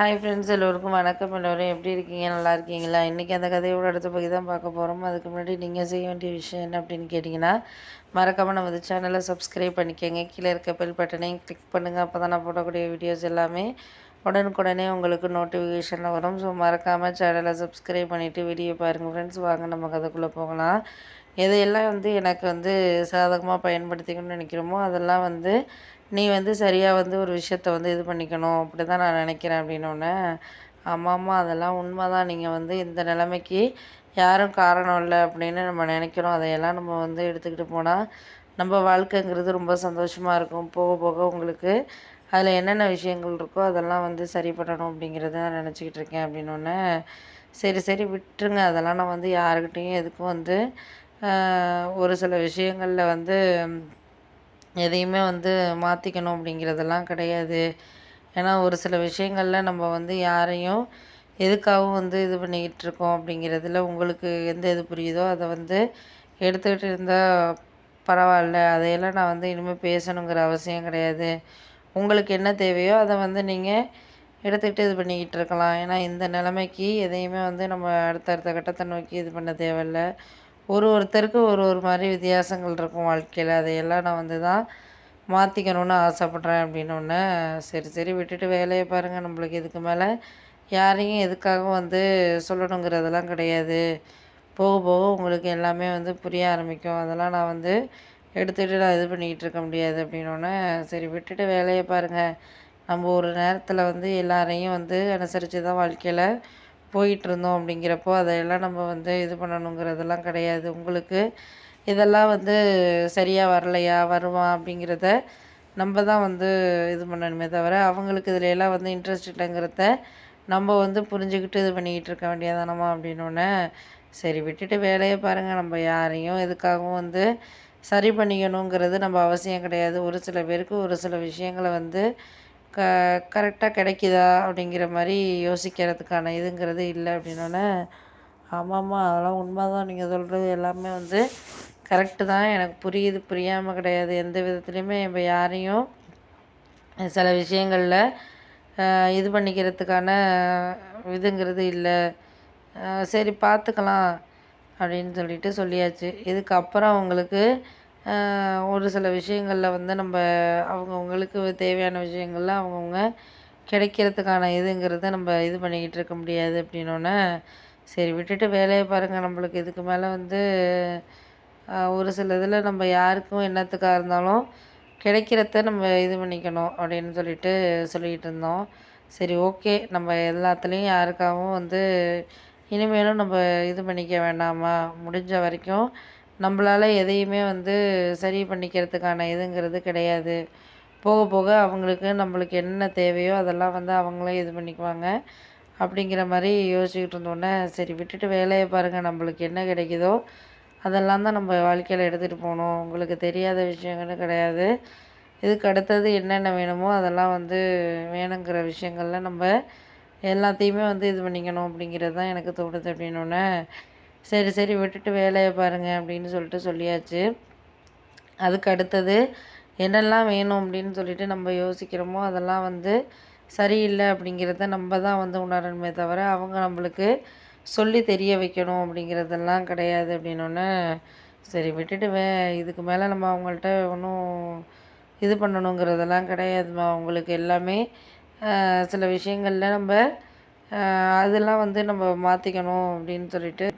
Hi friends எல்லோருக்கும் வணக்கம். எல்லோரும் எப்படி இருக்கீங்க? நல்லா இருக்கீங்களா? இன்றைக்கி அந்த கதையோட அடுத்த பகுதி தான் பார்க்க போகிறோம் அதுக்கு முன்னாடி நீங்கள் செய்ய வேண்டிய விஷயம் என்ன அப்படின்னு கேட்டிங்கன்னா மறக்காமல் நம்ம சேனலை சப்ஸ்கிரைப் பண்ணிக்கோங்க. கீழே இருக்க பெல் பட்டனையும் கிளிக் பண்ணுங்கள் அப்போ தான் நான் போடக்கூடிய வீடியோஸ் எல்லாமே உடனுக்குடனே உங்களுக்கு நோட்டிஃபிகேஷனில் வரும். ஸோ மறக்காமல் சேனலை சப்ஸ்கிரைப் பண்ணிவிட்டு வீடியோ பாருங்கள் ஃப்ரெண்ட்ஸ் வாங்க நம்ம கதைக்குள்ளே போகலாம். எதையெல்லாம் வந்து எனக்கு வந்து சாதகமாக பயன்படுத்திக்கணும்னு நினைக்கிறோமோ அதெல்லாம் வந்து நீ வந்து சரியாக வந்து ஒரு விஷயத்த வந்து இது பண்ணிக்கணும் அப்படி தான் நான் நினைக்கிறேன் அப்படின்னோடனே ஆமாம்மா அதெல்லாம் உண்மை தான் நீங்கள் வந்து இந்த நிலைமைக்கு யாரும் காரணம் இல்லை அப்படின்னு நம்ம நினைக்கிறோம். அதையெல்லாம் நம்ம வந்து எடுத்துக்கிட்டு போனால் நம்ம வாழ்க்கைங்கிறது ரொம்ப சந்தோஷமாக இருக்கும். போக போக உங்களுக்கு அதில் என்னென்ன விஷயங்கள் இருக்கோ அதெல்லாம் வந்து சரி பண்ணணும் அப்படிங்கிறத நான் நினச்சிக்கிட்டு இருக்கேன் அப்படின்னோடனே சரி சரி விட்டுருங்க. அதெல்லாம் நான் வந்து யாருக்கிட்டேயும் எதுக்கும் வந்து ஒரு சில விஷயங்களில் வந்து எதையுமே வந்து மாற்றிக்கணும் அப்படிங்கிறதெல்லாம் கிடையாது. ஏன்னா ஒரு சில விஷயங்களில் நம்ம வந்து யாரையும் எதுக்காகவும் வந்து இது பண்ணிக்கிட்டு இருக்கோம் அப்படிங்கிறதுல உங்களுக்கு எந்த இது புரியுதோ அதை வந்து எடுத்துக்கிட்டு இருந்தால் பரவாயில்ல. அதையெல்லாம் நான் வந்து இனிமேல் பேசணுங்கிற அவசியம் கிடையாது. உங்களுக்கு என்ன தேவையோ அதை வந்து நீங்கள் எடுத்துக்கிட்டு இது பண்ணிக்கிட்டு இருக்கலாம். ஏன்னா இந்த நிலைமைக்கு எதையுமே வந்து நம்ம அடுத்தடுத்த கட்டத்தை நோக்கி இது பண்ண தேவையில்ல. ஒரு ஒருத்தருக்கு ஒரு ஒரு மாதிரி வித்தியாசங்கள் இருக்கும் வாழ்க்கையில். அதையெல்லாம் நான் வந்து தான் மாற்றிக்கணும்னு ஆசைப்பட்றேன் அப்படின்னோடனே சரி சரி விட்டுட்டு வேலையை பாருங்கள் நம்மளுக்கு இதுக்கு மேலே யாரையும் எதுக்காகவும் வந்து சொல்லணுங்கிறதெல்லாம் கிடையாது. போக போக உங்களுக்கு எல்லாமே வந்து புரிய ஆரம்பிக்கும். அதெல்லாம் நான் வந்து எடுத்துகிட்டு நான் இது பண்ணிக்கிட்டு இருக்க முடியாது அப்படின்னோடனே சரி விட்டுட்டு வேலையை பாருங்கள் நம்ம ஒரு நேரத்தில் வந்து எல்லாரையும் வந்து அனுசரித்து தான் வாழ்க்கையில் போயிட்டுருந்தோம் அப்படிங்கிறப்போ அதையெல்லாம் நம்ம வந்து இது பண்ணணுங்கிறதெல்லாம் கிடையாது. உங்களுக்கு இதெல்லாம் வந்து சரியாக வரலையா வருமா அப்படிங்கிறத நம்ம தான் வந்து இது பண்ணணுமே தவிர அவங்களுக்கு இதில் எல்லாம் வந்து இன்ட்ரெஸ்ட் இல்லைங்கிறத நம்ம வந்து புரிஞ்சுக்கிட்டு இது பண்ணிக்கிட்டு இருக்க வேண்டியதானமா அப்படின்னோடனே சரி விட்டுட்டு வேலையை பாருங்கள் நம்ம யாரையும் எதுக்காகவும் வந்து சரி பண்ணிக்கணுங்கிறது நம்ம அவசியம் கிடையாது. ஒரு சில பேருக்கு ஒரு சில விஷயங்களை வந்து க கரெக்டாக கிடைக்குதா அப்படிங்கிற மாதிரி யோசிக்கிறதுக்கான இதுங்கிறது இல்லை அப்படின்னோடனே ஆமாம்மா அதெல்லாம் உண்மை தான் நீங்கள் சொல்கிறது எல்லாமே வந்து கரெக்டு தான். எனக்கு புரியுது புரியாமல் கிடையாது. எந்த விதத்துலேயுமே இப்போ யாரையும் சில விஷயங்களில் இது பண்ணிக்கிறதுக்கான இதுங்கிறது இல்லை. சரி பார்த்துக்கலாம் அப்படின்னு சொல்லிட்டு சொல்லியாச்சு. இதுக்கப்புறம் அவங்களுக்கு ஒரு சில விஷயங்களில் வந்து நம்ம அவங்கவுங்களுக்கு தேவையான விஷயங்கள்ல அவங்கவுங்க கிடைக்கிறதுக்கான இதுங்கிறத நம்ம இது பண்ணிக்கிட்டு இருக்க முடியாது அப்படின்னோடனே சரி விட்டுட்டு வேலையை பாருங்கள் நம்மளுக்கு இதுக்கு மேலே வந்து ஒரு சில இதில் நம்ம யாருக்கும் என்னத்துக்காக இருந்தாலும் கிடைக்கிறத நம்ம இது பண்ணிக்கணும் அப்படின்னு சொல்லிட்டு சொல்லிக்கிட்டு இருந்தோம். சரி ஓகே. நம்ம எல்லாத்துலேயும் யாருக்காகவும் வந்து இனிமேலும் நம்ம இது பண்ணிக்க வேண்டாமா முடிஞ்ச வரைக்கும் நம்மளால எதையுமே வந்து சரி பண்ணிக்கிறதுக்கான இதுங்கிறது கிடையாது. போக போக அவங்களுக்கு நம்மளுக்கு என்ன தேவையோ அதெல்லாம் வந்து அவங்களே இது பண்ணிக்குவாங்க. அப்படிங்கிற மாதிரி யோசிச்சுக்கிட்டு இருந்தோன்னே சரி விட்டுட்டு வேலையை பாருங்கள் நம்மளுக்கு என்ன கிடைக்குதோ அதெல்லாம் தான் நம்ம வாழ்க்கையில் எடுத்துகிட்டு போகணும். உங்களுக்கு தெரியாத விஷயங்களும் கிடையாது. இதுக்கு அடுத்தது என்னென்ன வேணுமோ அதெல்லாம் வந்து வேணுங்கிற விஷயங்களில் நம்ம எல்லாத்தையுமே வந்து இது பண்ணிக்கணும் அப்படிங்கிறது தான் எனக்கு தோணுது அப்படின்னோடனே சரி சரி விட்டுட்டு வேலையை பாருங்கள் அப்படின்னு சொல்லிட்டு சொல்லியாச்சு. அதுக்கு அடுத்தது என்னெல்லாம் வேணும் அப்படின்னு சொல்லிட்டு நம்ம யோசிக்கிறோமோ அதெல்லாம் வந்து சரியில்லை அப்படிங்கிறத நம்ம தான் வந்து உணரணுமே தவிர அவங்க நம்மளுக்கு சொல்லி தெரிய வைக்கணும் அப்படிங்கிறதெல்லாம் கிடையாது அப்படின்னோடனே சரி விட்டுட்டு வே இதுக்கு மேலே நம்ம அவங்கள்ட்ட ஒன்றும் இது பண்ணணுங்கிறதெல்லாம் கிடையாதுமா அவங்களுக்கு எல்லாமே சில விஷயங்களில் நம்ம அதெல்லாம் வந்து நம்ம மாற்றிக்கணும் அப்படின்னு சொல்லிட்டு